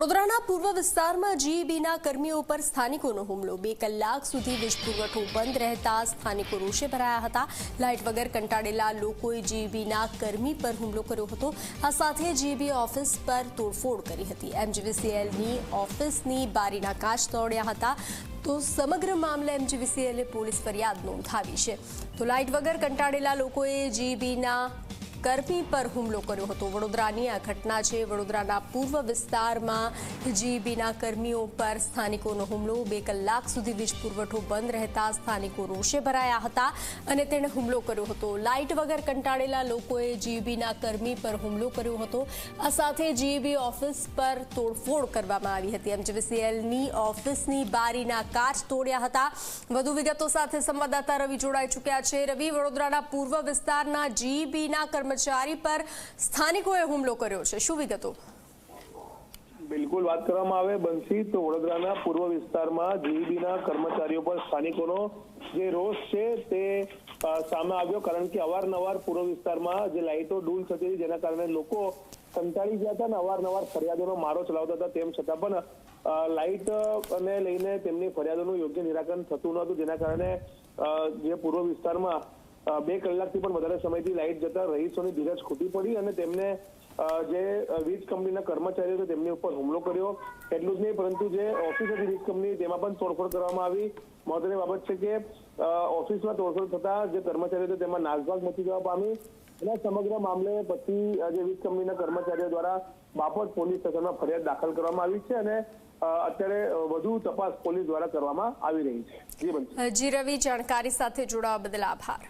વડોદરાના પૂર્વ વિસ્તારમાં જીઈબીના કર્મીઓ પર સ્થાનિકોનો હુમલો. બે કલાક સુધી વીજ પુરવઠો બંધ રહેતા સ્થાનિકો રોષે ભરાયા હતા. લાઇટ વગર કંટાળેલા લોકોએ જીઈબીના કર્મી પર હુમલો કર્યો હતો. આ સાથે જીઈબી ઓફિસ પર તોડફોડ કરી હતી. એમજીવીસીએલની ઓફિસની બારીના કાચ તોડ્યા હતા. તો સમગ્ર મામલે એમજીવીસીએલે પોલીસ ફરિયાદ નોંધાવી છે. તો લાઇટ વગર કંટાળેલા લોકોએ જીઈબીના કર્મી પર હુમલો કર્યો હતો. વડોદરાની આ ઘટના છે. વડોદરાના પૂર્વ વિસ્તારમાં જીબીના કર્મીઓ પર સ્થાનિકોનો હુમલો, બે કલાક સુધી વીજ પુરવઠો બંધ રહેતા સ્થાનિકો રોષે ભરાયા હતા અને તેણે હુમલો કર્યો હતો. લાઇટ વગર કંટાળેલા લોકોએ જીબીના કર્મી પર હુમલો કર્યો હતો. આ સાથે જીબી ઓફિસ પર તોડફોડ કરવામાં આવી હતી. એમજીવીસીએલની ઓફિસની બારીના કાચ તોડ્યા હતા. વધુ વિગતો સાથે સંવાદદાતા રવિ જોડાઈ ચૂક્યા છે. રવિ, વડોદરાના પૂર્વ વિસ્તારના જીબીના કર્મચારી પર સ્થાનિકોએ હુમલો કર્યો છે. શું વિગતો? બિલકુલ વાત કરવામાં આવે બંસી તો વડોદરાના પૂર્વ વિસ્તારમાં જીઈબીના કર્મચારીઓ પર સ્થાનિકોનો જે રોષ છે તે સામે આવ્યો. કારણ કે અવારનવાર પૂર્વ વિસ્તારમાં જે લાઇટો ડૂલ થતી હતી જેના કારણે લોકો કંટાળી ગયા હતા અને અવારનવાર ફરિયાદોનો મારો ચલાવતા હતા. તેમ છતાં પણ લાઇટ અને લઈને તેમની ફરિયાદોનું યોગ્ય નિરાકરણ થતું ન હતું જેના કારણે જે પૂર્વ વિસ્તારમાં બે કલાકથી પણ વધારે સમયથી લાઇટ જતા રહીશોની ધીરજ ખૂટી પડી અને તેમને જે વીજ કંપનીના કર્મચારીઓ છે તેમની ઉપર હુમલો કર્યો. એટલું જ નહીં, પરંતુ જે ઓફિસ હતી વીજ કંપની, તેમાં પણ તોડફોડ કરવામાં આવી. મહત્વની બાબત છે કે ઓફિસમાં તોડફોડ થતા જે કર્મચારીઓ છે તેમાં નાસભાગ મચી જવા પામી. અને સમગ્ર મામલે પછી જે વીજ કંપનીના કર્મચારીઓ દ્વારા બાપત પોલીસ સ્ટેશનમાં ફરિયાદ દાખલ કરવામાં આવી છે અને અત્યારે વધુ તપાસ પોલીસ દ્વારા કરવામાં આવી રહી છે. જી, રવિ, જાણકારી સાથે જોડાવા બદલ આભાર.